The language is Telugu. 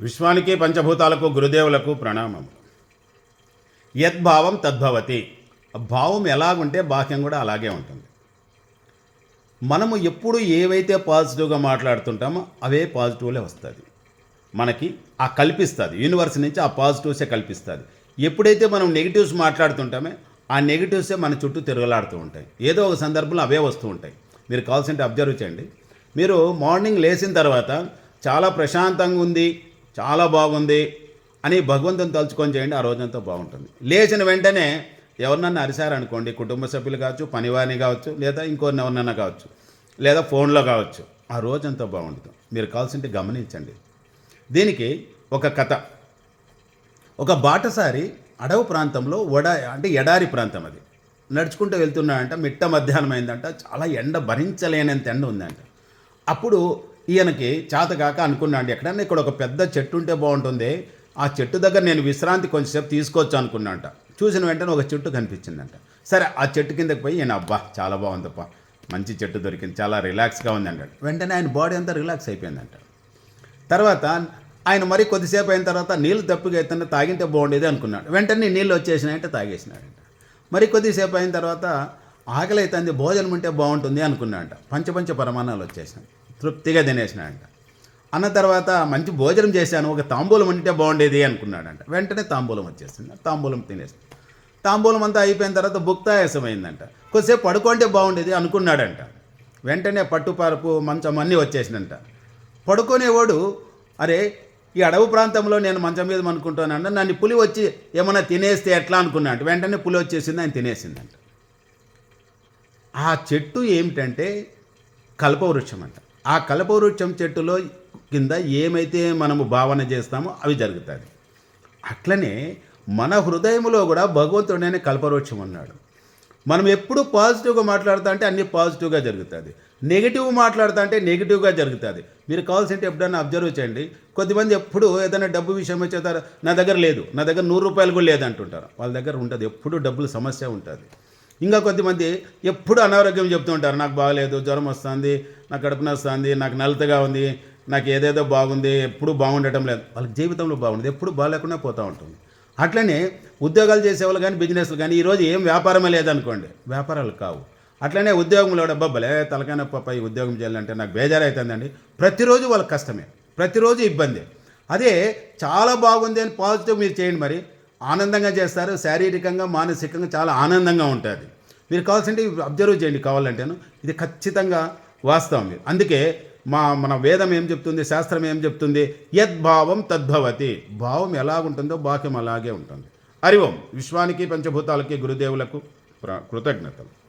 విశ్వానికి పంచభూతాలకు గురుదేవులకు ప్రణామం యద్భావం తద్భవతి భావం ఎలాగుంటే బాహ్యం కూడా అలాగే ఉంటుంది. మనము ఎప్పుడు ఏవైతే పాజిటివ్గా మాట్లాడుతుంటామో అవే పాజిటివ్లే వస్తుంది మనకి ఆ కల్పిస్తుంది. యూనివర్స్ నుంచి ఆ పాజిటివ్సే కల్పిస్తుంది. ఎప్పుడైతే మనం నెగిటివ్స్ మాట్లాడుతుంటామో ఆ నెగిటివ్సే మన చుట్టూ తిరగలాడుతూ ఉంటాయి. ఏదో ఒక సందర్భంలో అవే వస్తూ ఉంటాయి. మీరు కావాల్సింటే అబ్జర్వ్ చేయండి. మీరు మార్నింగ్ లేచిన తర్వాత చాలా ప్రశాంతంగా ఉంది చాలా బాగుంది అని భగవంతుని తలుచుకొని చేయండి ఆ రోజంతా బాగుంటుంది. లేచిన వెంటనే ఎవరినన్నా అరిశారనుకోండి కుటుంబ సభ్యులు కావచ్చు పనివారిని కావచ్చు లేదా ఇంకొన్ని ఎవరినన్నా కావచ్చు లేదా ఫోన్లో కావచ్చు ఆ రోజంతా బాగుంటుంది. మీరు కావాల్సింటే గమనించండి. దీనికి ఒక కథ. ఒక బాటసారి అడవు ప్రాంతంలో వడ అంటే ఎడారి ప్రాంతం అది. నడుచుకుంటూ వెళ్తున్నాడంట మిట్ట మధ్యాహ్నం అయిందంట చాలా ఎండ భరించలేనంత ఎండ ఉందంట. అప్పుడు ఈయనకి చేతగాక అనుకున్నాడు. ఎక్కడన్నా ఇక్కడ ఒక పెద్ద చెట్టు ఉంటే బాగుంటుంది. ఆ చెట్టు దగ్గర నేను విశ్రాంతి కొంచెంసేపు తీసుకోవచ్చు అనుకున్నాంట. చూసిన వెంటనే ఒక చెట్టు కనిపించిందంట. సరే ఆ చెట్టు కిందకి పోయి ఈయన అబ్బా చాలా బాగుందప్ప మంచి చెట్టు దొరికింది. చాలా రిలాక్స్గా ఉంది వెంటనే ఆయన బాడీ అంతా రిలాక్స్ అయిపోయిందంట. తర్వాత ఆయన మరి కొద్దిసేపు అయిన తర్వాత నీళ్ళు తప్పిగా అయితే తాగింటే బాగుండేది అనుకున్నాడు. వెంటనే నీళ్ళు వచ్చేసినాయంటే తాగేసినాడంట. మరి కొద్దిసేపు అయిన తర్వాత ఆకలి అవుతుంది భోజనం ఉంటే బాగుంటుంది అనుకున్నాడంట. పంచపంచ పరమాణాలు వచ్చేసినాయి. తృప్తిగా తినేసినాడంట. అన్న తర్వాత మంచి భోజనం చేశాను ఒక తాంబూలం ఉంటే బాగుండేది అనుకున్నాడంట. వెంటనే తాంబూలం వచ్చేసింది తాంబూలం తినేసి. తాంబూలం అంతా అయిపోయిన తర్వాత భుక్తాయాసం అయిందంట కొద్దిసేపు పడుకుంటే బాగుండేది అనుకున్నాడంట. వెంటనే పట్టుపరుపు మంచం అన్నీ వచ్చేసినంట పడుకునేవాడు అరే ఈ అడవు ప్రాంతంలో నేను మంచం మీద అనుకుంటానంట నన్ను పులి వచ్చి ఏమైనా తినేస్తే ఎట్లా? అనుకున్నాడు వెంటనే పులి వచ్చేసింది ఆయన తినేసిందంట. ఆ చెట్టు ఏమిటంటే కల్పవృక్షం అంట ఆ కల్పవృక్షం చెట్టులో కింద ఏమైతే మనము భావన చేస్తామో అవి జరుగుతుంది అట్లనే మన హృదయంలో కూడా భగవంతుడనే కల్పవృక్షం ఉన్నాడు. మనం ఎప్పుడు పాజిటివ్గా మాట్లాడుతా అంటే అన్ని పాజిటివ్గా జరుగుతుంది. నెగిటివ్ మాట్లాడుతా అంటే నెగిటివ్గా జరుగుతుంది. మీరు కావాల్సింటే ఎప్పుడైనా అబ్జర్వ్ చేయండి. కొద్దిమంది ఎప్పుడు ఏదైనా డబ్బు విషయం వచ్చేతారు నా దగ్గర లేదు. నా దగ్గర నూరు రూపాయలు కూడా లేదంటుంటారు. వాళ్ళ దగ్గర ఉంటుంది ఎప్పుడు డబ్బులు సమస్య ఉంటుంది. ఇంకా కొద్దిమంది ఎప్పుడు అనారోగ్యం చెప్తూ ఉంటారు నాకు బాగలేదు జ్వరం వస్తుంది నాకు కడుపు నొస్తుంది నాకు నలతగా ఉంది నాకు ఏదేదో బాగుంది ఎప్పుడు బాగుండటం లేదు. వాళ్ళకి జీవితంలో బాగుంది ఎప్పుడు బాగాలేకుండా పోతూ ఉంటుంది. అట్లనే ఉద్యోగాలు చేసేవాళ్ళు కానీ బిజినెస్లు కానీ ఈరోజు ఏం వ్యాపారమే లేదనుకోండి వ్యాపారాలు కావు. అట్లనే ఉద్యోగంలో డబ్బలే తలకాయ పాప ఈ ఉద్యోగం చేయాలంటే నాకు బేజారు అవుతుందండి ప్రతిరోజు వాళ్ళకి కష్టమే ప్రతిరోజు ఇబ్బంది. అదే చాలా బాగుంది అని పాజిటివ్ మీరు చేయండి మరి ఆనందంగా చేస్తారు శారీరకంగా మానసికంగా చాలా ఆనందంగా ఉంటుంది మీరు కావాల్సింటే అబ్జర్వ్ చేయండి కావాలంటేను. ఇది ఖచ్చితంగా వాస్తవం మీరు అందుకే మా మన వేదం ఏం చెప్తుంది శాస్త్రం ఏం చెప్తుంది? యద్భావం తద్భవతి భావం ఎలాగుంటుందో బాక్యం అలాగే ఉంటుంది. హరి ఓం. విశ్వానికి పంచభూతాలకి గురుదేవులకు ప్ర- కృతజ్ఞతలు.